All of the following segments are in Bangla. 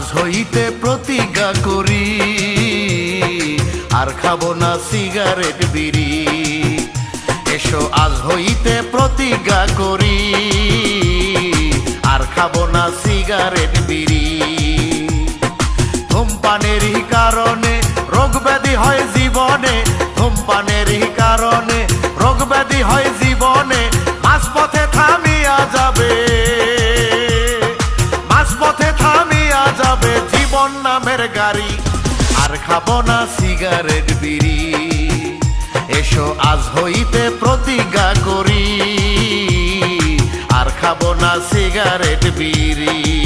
হইতে প্রতিজ্ঞা করি। আর খাব না সিগারেট, বিড়ি। এসো, আজ হইতে প্রতিজ্ঞা করি। আর খাব না সিগারেট, বিড়ি। ধূমপানেরই নামের গাড়ি, আর খাব না সিগারেট বিড়ি। এসো আজ হইতে প্রতিজ্ঞা করি, আর খাব না সিগারেট বিড়ি।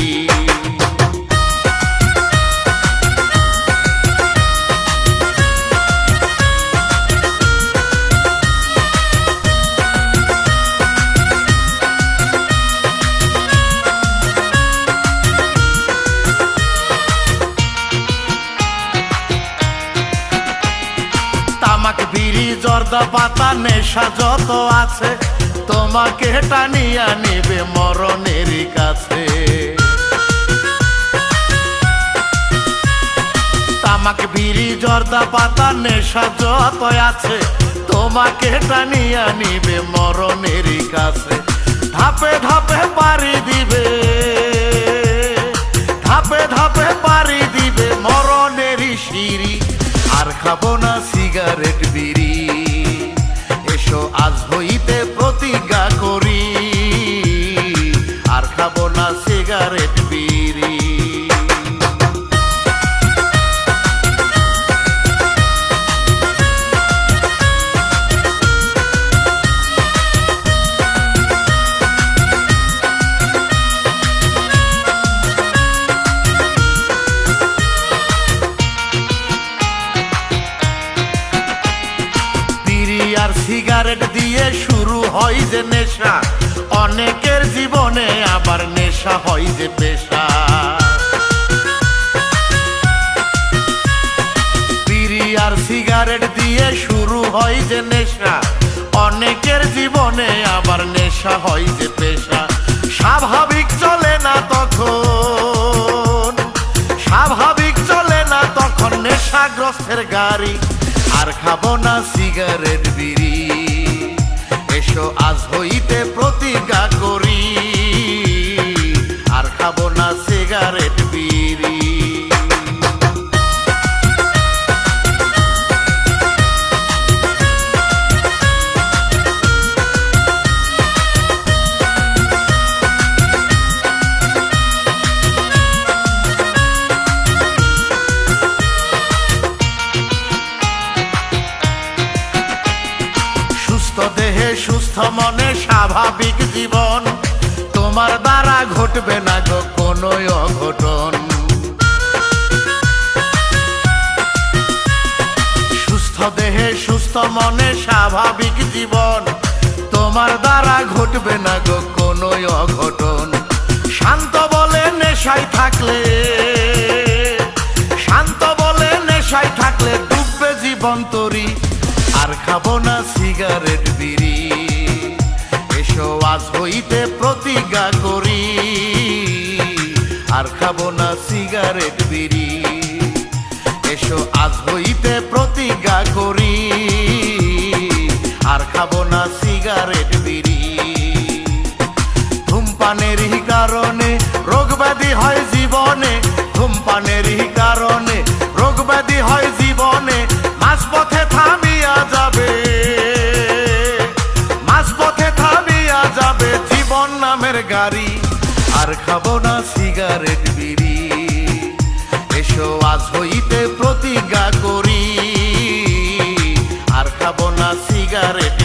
জর্দা পাতা নেশা যত আছে, তোমাকে টানিয়া নেবে মরণের কাছে। তামাক, বিড়ি, জর্দা পাতা নেশা যত আছে, তোমাকে টানিয়া নিবে মরণের কাছে। ধাপে ধাপে পারি দিবে, ধাপে ধাপে পারি দিবে মরণেরই সিঁড়ি। আর খাব না সিগারেট বিড়ি। আজ হইতে সিগারেট দিয়ে শুরু হয় যে নেশা। অনেকের জীবনে আবার নেশা হয় যে পেশা। বিড়ি আর সিগারেট দিয়ে শুরু হয় যে নেশা। অনেকের জীবনে আবার নেশা হয় যে পেশা। স্বাভাবিক চলে না তখন। স্বাভাবিক চলে না তখন নেশাগ্রস্তের গাড়ি। আর খাব না সিগারেট, বিড়ি এসো আজ হইতে প্রতিজ্ঞা সুস্থ দেহে, সুস্থ মনে স্বাভাবিক জীবন। তোমার দ্বারা ঘটবে না গো কোনো অঘটন। সুস্থ দেহে, সুস্থ মনে স্বাভাবিক জীবন। তোমার দ্বারা ঘটবে না গো কোনো অঘটন। শান্ত বলে নেশায় থাকলে, শান্ত বলে নেশায় থাকলে ডুববে জীবন তরি। খাব না সিগারেট বিড়ি। এসো আজ হইতে প্রতিজ্ঞা করি। আর খাব না সিগারেট বিড়ি। এসো আজ হইতে প্রতিজ্ঞা করি। আর খাব না সিগারেট বিড়ি। ধূমপানেরই কারণে রোগ ব্যাধি হয় জীবনে। ধূমপানেরই গাড়ি, আর খাব না সিগারেট বিড়ি। এসো আজ হইতে প্রতিজ্ঞা করি, আর খাব না সিগারেট